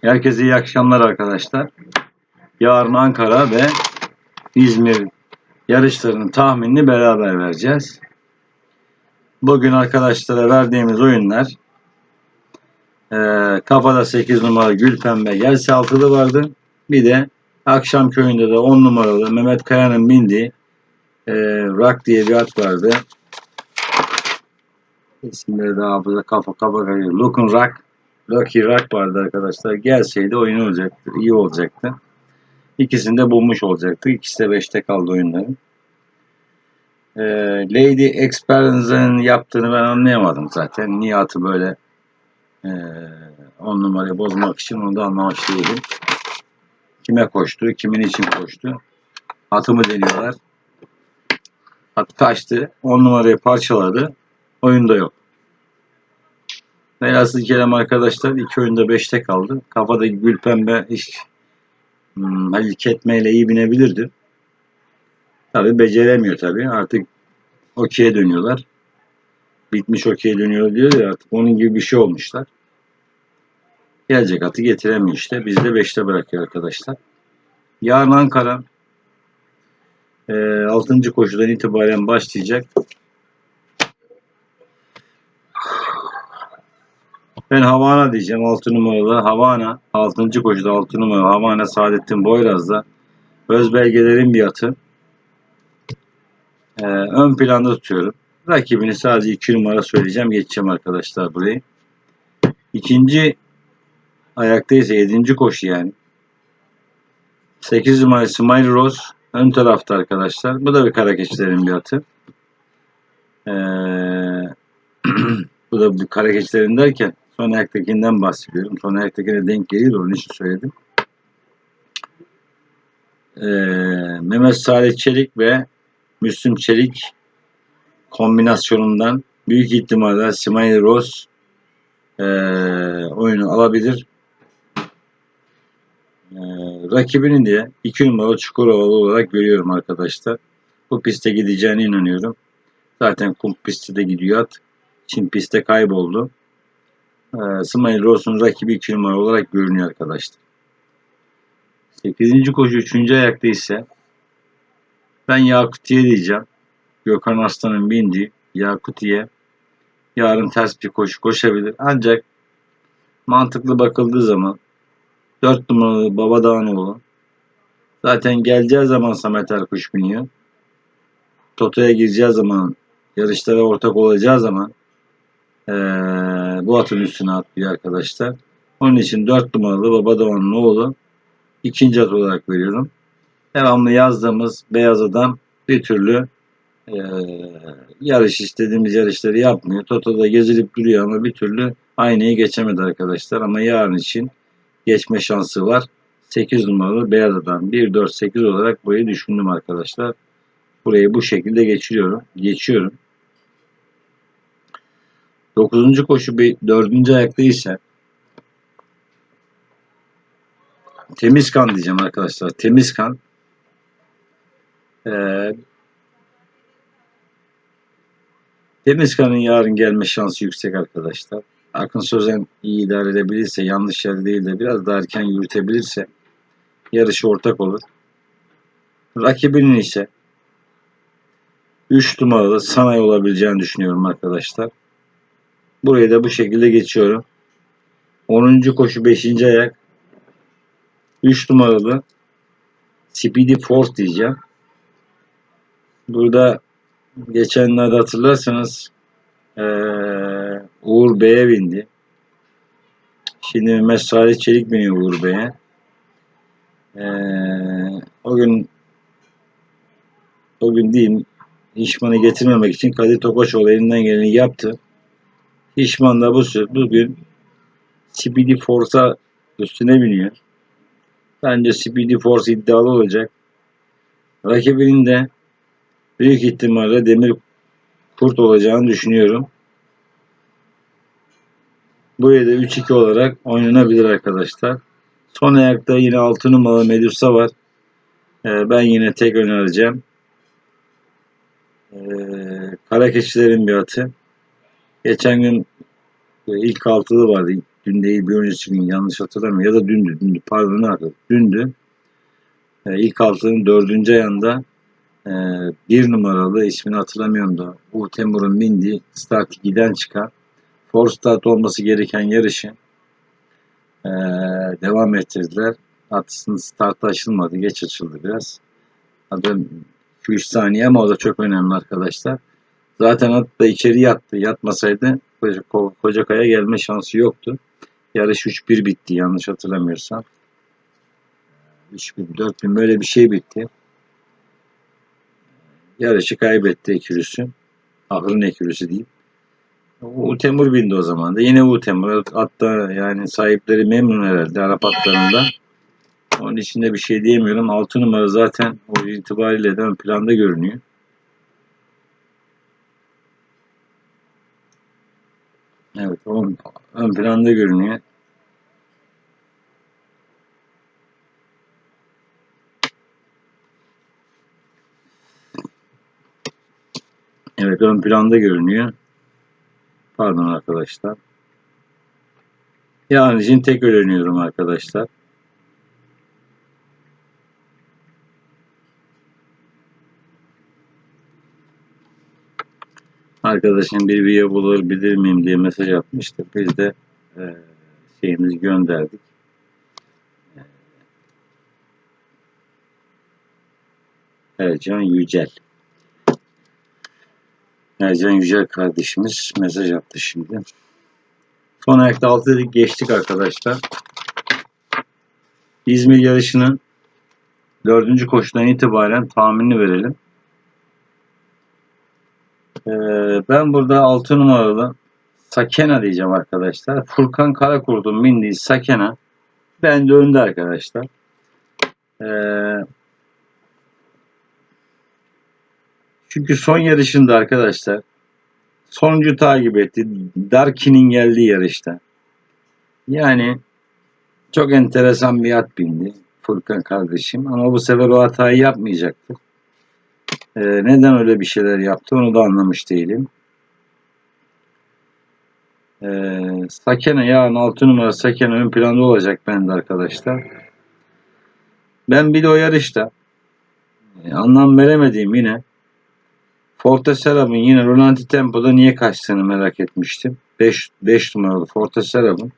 Herkese iyi akşamlar arkadaşlar. Yarın Ankara ve İzmir yarışlarının tahminini beraber vereceğiz. Bugün arkadaşlara verdiğimiz oyunlar eee, kafada 8 numaralı Gülpembe Gelse altılı vardı. Bir de akşam köyünde de 10 numaralı Mehmet Kaya'nın bindiği eee Rock diye bir at vardı. İsimleri de hafıza kafa kafa kayıyor. Lookin Rock Lucky Rock vardı arkadaşlar. Gelseydi oyun olacaktı. iyi olacaktı. İkisini de bulmuş olacaktı. İkisi de 5'te kaldı oyunların. Ee, Lady Experience'ın yaptığını ben anlayamadım zaten. Niye atı böyle ee, on numarayı bozmak için onu da anlamış değilim. Kime koştu, kimin için koştu. Atımı deniyorlar. At kaçtı. On numarayı parçaladı. Oyunda yok. Velhasıl kelam arkadaşlar iki oyunda 5'te kaldı. Kafadaki Gülpembe hiç hmm, Halil Ketme iyi binebilirdi. Tabi beceremiyor tabi. Artık okey'e dönüyorlar. Bitmiş okey'e dönüyor diyor ya artık onun gibi bir şey olmuşlar. Gelecek atı getiremiyor işte. Biz de 5'te bırakıyor arkadaşlar. Yarın Ankara e, 6. koşudan itibaren başlayacak. Ben Havana diyeceğim 6 numaralı Havana 6. koşuda 6 numaralı Havana Saadettin Boyraz'da öz belgelerin bir atı. Ee, ön planda tutuyorum. Rakibini sadece 2 numara söyleyeceğim. Geçeceğim arkadaşlar burayı. İkinci ayakta ise 7. koşu yani. 8 numaralı Smile Rose ön tarafta arkadaşlar. Bu da bir kara keçilerin bir atı. Ee, bu da bir kara keçilerin derken son ayaktakinden bahsediyorum. Son ayaktakine denk gelir onun için söyledim. Ee, Mehmet Salih Çelik ve Müslüm Çelik kombinasyonundan büyük ihtimalle Smiley Rose ee, oyunu alabilir. Ee, rakibinin diye 2 numaralı Çukurovalı olarak görüyorum arkadaşlar. Bu piste gideceğine inanıyorum. Zaten kum pisti de gidiyor at. Çin pistte kayboldu. Ee, Smile Rose'un rakibi 2 numara olarak görünüyor arkadaşlar. 8. koşu 3. ayakta ise ben Yakutiye diyeceğim. Gökhan Aslan'ın bindiği Yakutiye yarın ters bir koşu koşabilir. Ancak mantıklı bakıldığı zaman 4 numaralı Baba Dağınoğlu zaten geleceği zaman Samet Erkuş biniyor. Toto'ya gireceği zaman yarışlara ortak olacağı zaman ee, bu atın üstüne atlıyor arkadaşlar. Onun için 4 numaralı Baba Doğan'ın oğlu ikinci at olarak veriyorum. Devamlı yazdığımız beyaz adam bir türlü e, yarış istediğimiz yarışları yapmıyor. Toto'da gezilip duruyor ama bir türlü aynayı geçemedi arkadaşlar. Ama yarın için geçme şansı var. 8 numaralı beyaz adam 1-4-8 olarak burayı düşündüm arkadaşlar. Burayı bu şekilde geçiriyorum. Geçiyorum. 9. koşu bir 4. ayakta ise temiz kan diyeceğim arkadaşlar. Temiz kan. Ee, temiz kanın yarın gelme şansı yüksek arkadaşlar. Akın Sözen iyi idare edebilirse, yanlış yer değil de biraz daha erken yürütebilirse yarışı ortak olur. Rakibinin ise 3 numaralı Sanay olabileceğini düşünüyorum arkadaşlar. Burayı da bu şekilde geçiyorum. 10. koşu 5. ayak. 3 numaralı Speedy Force diyeceğim. Burada geçenlerde hatırlarsanız ee, Uğur Bey'e bindi. Şimdi Mehmet Çelik biniyor Uğur Bey'e. Ee, o gün o gün diyeyim Hişman'ı getirmemek için Kadir Topaçoğlu elinden geleni yaptı. Hişman da bu bugün Speedy Force'a üstüne biniyor. Bence Speedy Force iddialı olacak. Rakibinin de büyük ihtimalle Demir Kurt olacağını düşünüyorum. Buraya da 3-2 olarak oynanabilir arkadaşlar. Son ayakta yine 6 numaralı Medusa var. Ee, ben yine tek önereceğim. Ee, kara keçilerin bir atı. Geçen gün ilk altılı vardı. dün değil bir önceki gün yanlış hatırlamıyorum ya da dündü, dündü pardon arkadaşlar dündü. E, ilk haftanın dördüncü ayında e, bir numaralı ismini hatırlamıyorum da Uğur Temur'un bindiği start 2'den çıkan for start olması gereken yarışı e, devam ettirdiler. Atısının startı açılmadı. Geç açıldı biraz. Adı 2-3 saniye ama o da çok önemli arkadaşlar. Zaten at da içeri yattı. Yatmasaydı Koca, Kocakaya gelme şansı yoktu. Yarış 3-1 bitti yanlış hatırlamıyorsam. 3000, 4000 böyle bir şey bitti. Yarışı kaybetti Ekürüsü. Ahırın Ekürüsü diyeyim. U Temur bindi o zaman da. Yine U Temur. Hatta yani sahipleri memnun herhalde Arap atlarında. Onun içinde bir şey diyemiyorum. 6 numara zaten o itibariyle de ön planda görünüyor. Evet, ön, ön planda görünüyor. Evet, ön planda görünüyor. Pardon arkadaşlar. Yarın için tek öğreniyorum arkadaşlar. Arkadaşım bir video bulur bilir miyim diye mesaj atmıştı. Biz de e, şeyimizi gönderdik. Ercan Yücel. Ercan Yücel kardeşimiz mesaj attı şimdi. Son ayakta 6 dedik geçtik arkadaşlar. İzmir yarışının dördüncü koşudan itibaren tahminini verelim. Ee, ben burada 6 numaralı Sakena diyeceğim arkadaşlar. Furkan Karakurt'un bindiği Sakena ben de önde arkadaşlar. Ee, çünkü son yarışında arkadaşlar sonuncu takip etti. Darkin'in geldiği yarışta. Yani çok enteresan bir at bindi Furkan kardeşim. Ama bu sefer o hatayı yapmayacaktır. Ee, neden öyle bir şeyler yaptı onu da anlamış değilim. Ee, Sakene yarın 6 numara Sakene ön planda olacak bende arkadaşlar. Ben bir de o yarışta e, anlam veremediğim yine Forte Serap'ın yine Rolanti Tempo'da niye kaçtığını merak etmiştim. 5, 5 numaralı Forte Serap'ın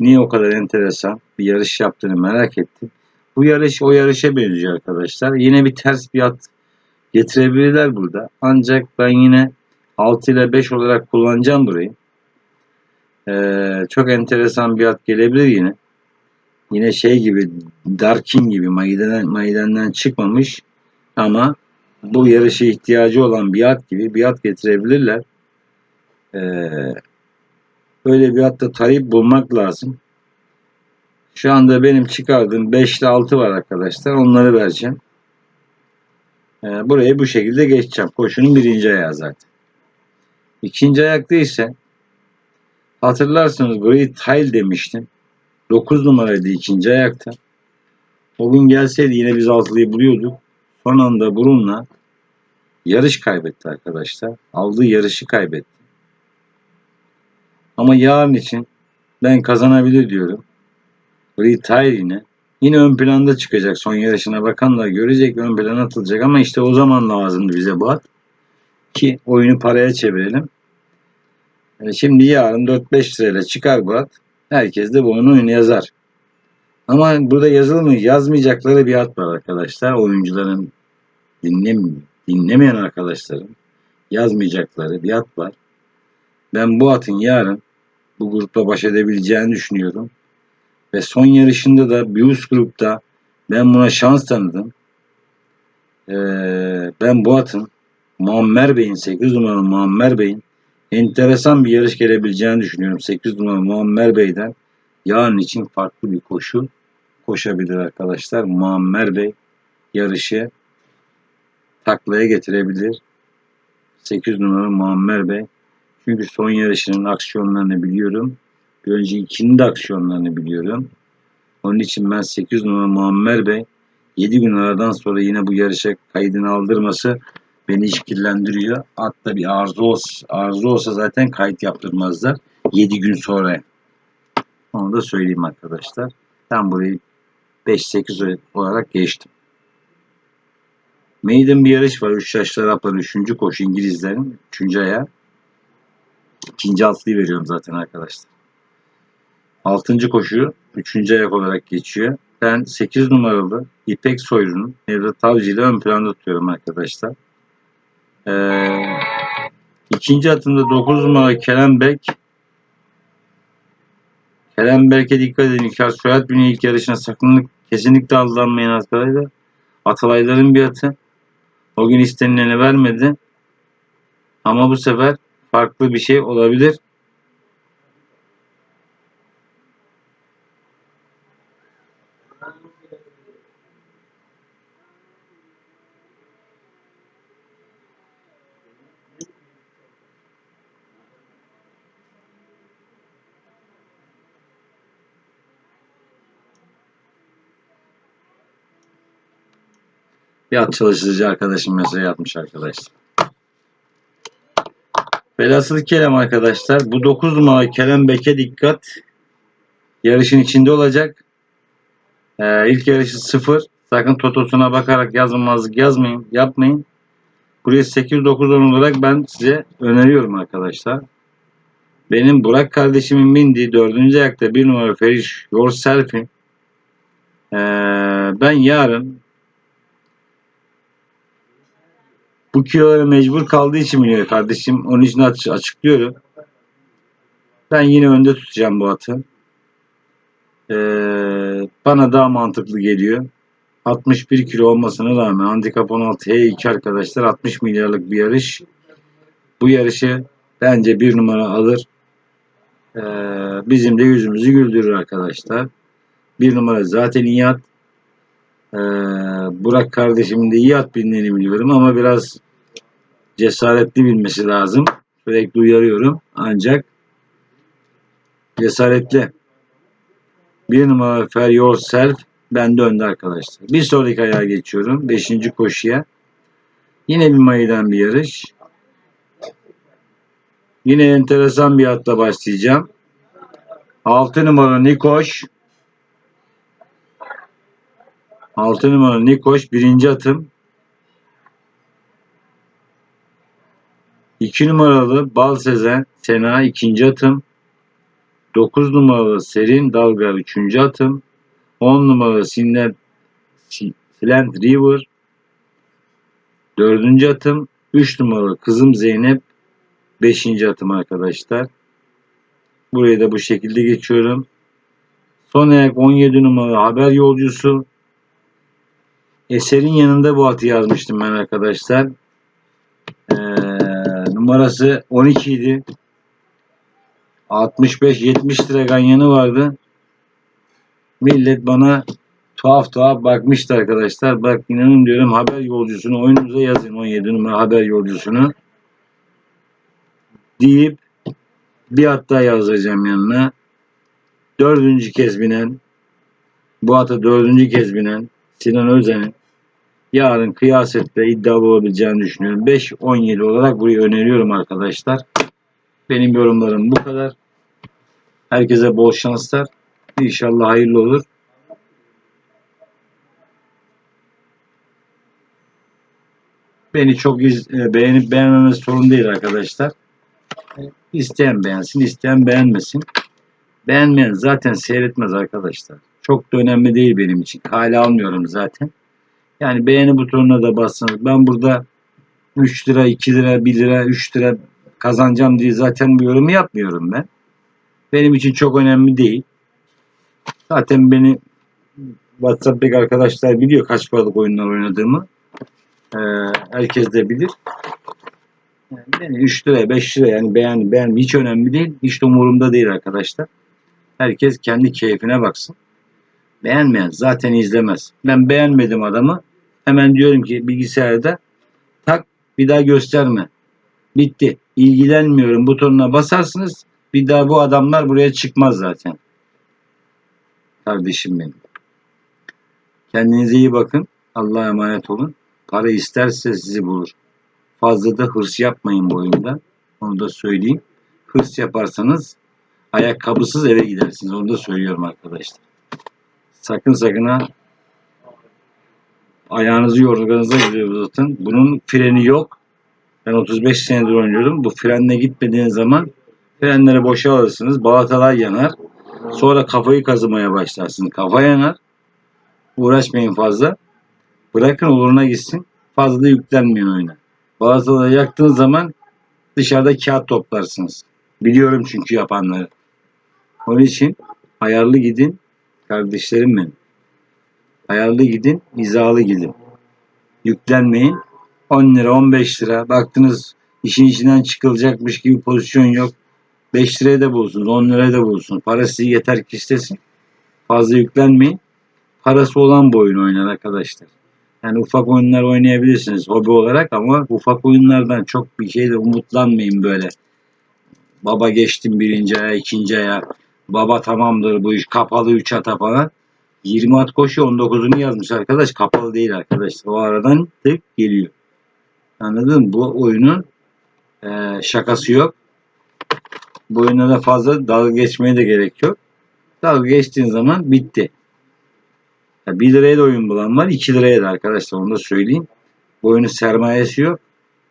niye o kadar enteresan bir yarış yaptığını merak ettim. Bu yarış o yarışa benziyor arkadaşlar. Yine bir ters bir at getirebilirler burada. Ancak ben yine 6 ile 5 olarak kullanacağım burayı. Ee, çok enteresan bir at gelebilir yine. Yine şey gibi Darkin gibi maydenden, maydenden çıkmamış ama bu yarışa ihtiyacı olan bir at gibi bir at getirebilirler. Ee, öyle bir atta tarayıp bulmak lazım. Şu anda benim çıkardığım 5 ile 6 var arkadaşlar. Onları vereceğim. Ee, burayı bu şekilde geçeceğim. Koşunun birinci ayağı zaten. İkinci ayakta ise hatırlarsınız Great Tile demiştim. 9 numaraydı ikinci ayakta. O gün gelseydi yine biz altılıyı buluyorduk. Son anda Brun'la yarış kaybetti arkadaşlar. Aldığı yarışı kaybetti. Ama yarın için ben kazanabilir diyorum. Retire yine. Yine ön planda çıkacak. Son yarışına bakanlar görecek ön plana atılacak. Ama işte o zaman lazımdı bize bu at. Ki oyunu paraya çevirelim. E, şimdi yarın 4-5 lirayla çıkar bu at. Herkes de bu oyunu yazar. Ama burada yazılmıyor. Yazmayacakları bir at var arkadaşlar. Oyuncuların dinlem dinlemeyen arkadaşların yazmayacakları bir at var. Ben bu atın yarın bu grupla baş edebileceğini düşünüyorum. Ve son yarışında da bir üst grupta ben buna şans tanıdım. Ee, ben bu atın Muammer Bey'in 8 numaralı Muammer Bey'in enteresan bir yarış gelebileceğini düşünüyorum. 8 numaralı Muammer Bey'den yarın için farklı bir koşu koşabilir arkadaşlar. Muammer Bey yarışı taklaya getirebilir. 8 numaralı Muammer Bey. Çünkü son yarışının aksiyonlarını biliyorum. Bir önceki ikinin de aksiyonlarını biliyorum. Onun için ben 8 numara Muammer Bey 7 gün aradan sonra yine bu yarışa kaydını aldırması beni işkillendiriyor. Hatta bir arıza olsa, arıza olsa zaten kayıt yaptırmazlar 7 gün sonra. Onu da söyleyeyim arkadaşlar. Ben burayı 5-8 olarak geçtim. Maiden bir yarış var. 3 yaşlı Arapların 3. koşu İngilizlerin 3. ayağı. İkinci altlıyı veriyorum zaten arkadaşlar. 6. koşu 3. ayak olarak geçiyor. Ben 8 numaralı İpek Soylu'nun Nevzat Avcı ile ön planda tutuyorum arkadaşlar. Ee, ikinci atımda 9 numaralı Kerem Bek. Kerem Berk'e dikkat edin. İlker Soyad Bünü ilk yarışına sakın kesinlikle aldanmayın arkadaşlar. Atalayların bir atı. O gün istenileni vermedi. Ama bu sefer farklı bir şey olabilir. Bir at çalıştırıcı arkadaşım mesaj yapmış arkadaşlar. Velhasıl kelam arkadaşlar. Bu 9 numara Kerem Bek'e dikkat. Yarışın içinde olacak. Ee, ilk yarışı 0. Sakın totosuna bakarak yazmamazlık yazmayın. Yapmayın. Buraya 8-9-10 olarak ben size öneriyorum arkadaşlar. Benim Burak kardeşimin bindiği 4. ayakta 1 numara Feriş Yourself'in ee, ben yarın bu kilolara mecbur kaldığı için biliyor kardeşim. Onun için aç- açıklıyorum. Ben yine önde tutacağım bu atı. Ee, bana daha mantıklı geliyor. 61 kilo olmasına rağmen handikap 16 H2 arkadaşlar 60 milyarlık bir yarış. Bu yarışı bence bir numara alır. Ee, bizim de yüzümüzü güldürür arkadaşlar. Bir numara zaten iyi at. Ee, Burak kardeşimin de iyi at bindiğini biliyorum ama biraz cesaretli bilmesi lazım. Sürekli uyarıyorum. Ancak cesaretli. Bir numara Fer Yourself bende önde arkadaşlar. Bir sonraki ayağa geçiyorum. Beşinci koşuya. Yine bir maydan bir yarış. Yine enteresan bir atla başlayacağım. 6 numara Nikoş. 6 numara Nikoş birinci atım. 2 numaralı Bal Sezen Sena ikinci atım. 9 numaralı Serin Dalga üçüncü atım. 10 numaralı Sinnet Silent River dördüncü atım. 3 numaralı Kızım Zeynep beşinci atım arkadaşlar. Burayı da bu şekilde geçiyorum. Son ayak 17 numaralı Haber Yolcusu. Eserin yanında bu atı yazmıştım ben arkadaşlar. Ee, numarası 12 idi. 65-70 lira ganyanı vardı. Millet bana tuhaf tuhaf bakmıştı arkadaşlar. Bak inanın diyorum haber yolcusunu oyununuza yazın 17 numara haber yolcusunu. Deyip bir at daha yazacağım yanına. Dördüncü kez binen bu ata dördüncü kez binen Sinan Özen'in yarın kıyasetle iddialı olabileceğini düşünüyorum. 5-17 olarak burayı öneriyorum arkadaşlar. Benim yorumlarım bu kadar. Herkese bol şanslar. İnşallah hayırlı olur. Beni çok iz, e, beğenip beğenmemesi sorun değil arkadaşlar. İsteyen beğensin, isteyen beğenmesin. Beğenmeyen zaten seyretmez arkadaşlar. Çok da önemli değil benim için. Kale almıyorum zaten. Yani beğeni butonuna da bassanız. Ben burada 3 lira, 2 lira, 1 lira, 3 lira kazanacağım diye zaten bu yorumu yapmıyorum ben. Benim için çok önemli değil. Zaten beni WhatsApp'taki arkadaşlar biliyor kaç paralık oyunlar oynadığımı. Ee, herkes de bilir. Yani beni 3 lira, 5 lira yani beğen, beğen hiç önemli değil. Hiç de umurumda değil arkadaşlar. Herkes kendi keyfine baksın. Beğenmeyen zaten izlemez. Ben beğenmedim adamı. Hemen diyorum ki bilgisayarda tak bir daha gösterme. Bitti. İlgilenmiyorum butonuna basarsınız. Bir daha bu adamlar buraya çıkmaz zaten. Kardeşim benim. Kendinize iyi bakın. Allah'a emanet olun. Para isterse sizi bulur. Fazla da hırs yapmayın bu oyunda. Onu da söyleyeyim. Hırs yaparsanız ayakkabısız eve gidersiniz. Onu da söylüyorum arkadaşlar. Sakın sakın ha ayağınızı yorganınıza uzatın. Bunun freni yok. Ben 35 senedir oynuyorum. Bu frenle gitmediğiniz zaman frenleri boşa alırsınız. Balatalar yanar. Sonra kafayı kazımaya başlarsınız. Kafa yanar. Uğraşmayın fazla. Bırakın oluruna gitsin. Fazla da yüklenmeyin oyuna. Balataları yaktığınız zaman dışarıda kağıt toplarsınız. Biliyorum çünkü yapanları. Onun için ayarlı gidin kardeşlerim benim. Ayarlı gidin, hizalı gidin. Yüklenmeyin. 10 lira, 15 lira. Baktınız işin içinden çıkılacakmış gibi pozisyon yok. 5 liraya da bulsunuz, 10 liraya da bulsunuz. Parası yeter ki istesin. Fazla yüklenmeyin. Parası olan bu oyun oynar arkadaşlar. Yani ufak oyunlar oynayabilirsiniz hobi olarak ama ufak oyunlardan çok bir şeyde umutlanmayın böyle. Baba geçtim birinci aya, ikinci aya. Baba tamamdır bu iş kapalı 3 ata falan. 20 at koşuyor 19'unu yazmış arkadaş. Kapalı değil arkadaşlar. O aradan tık geliyor. Anladın mı? Bu oyunun eee, şakası yok. Bu oyuna da fazla dalga geçmeye de gerek yok. Dalga geçtiğin zaman bitti. Ya 1 liraya da oyun bulan var. 2 liraya da arkadaşlar onu da söyleyeyim. Bu oyunun sermayesi yok.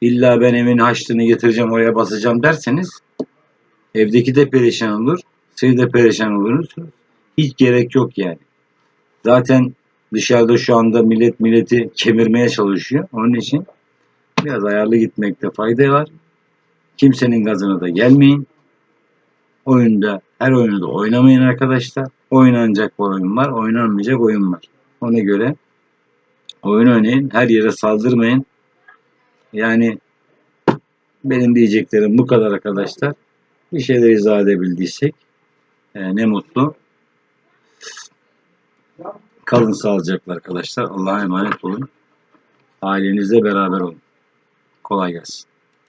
İlla ben evin haçlığını getireceğim oraya basacağım derseniz evdeki de perişan olur. Siz de perişan olursunuz. Hiç gerek yok yani. Zaten dışarıda şu anda millet milleti kemirmeye çalışıyor. Onun için biraz ayarlı gitmekte fayda var. Kimsenin gazına da gelmeyin. Oyunda her oyunu da oynamayın arkadaşlar. Oynanacak oyun var, oynanmayacak oyun var. Ona göre oyun oynayın. Her yere saldırmayın. Yani benim diyeceklerim bu kadar arkadaşlar. Bir şeyler izah edebildiysek e, ne mutlu. Kalın sağlıcakla arkadaşlar. Allah'a emanet olun. Ailenizle beraber olun. colitis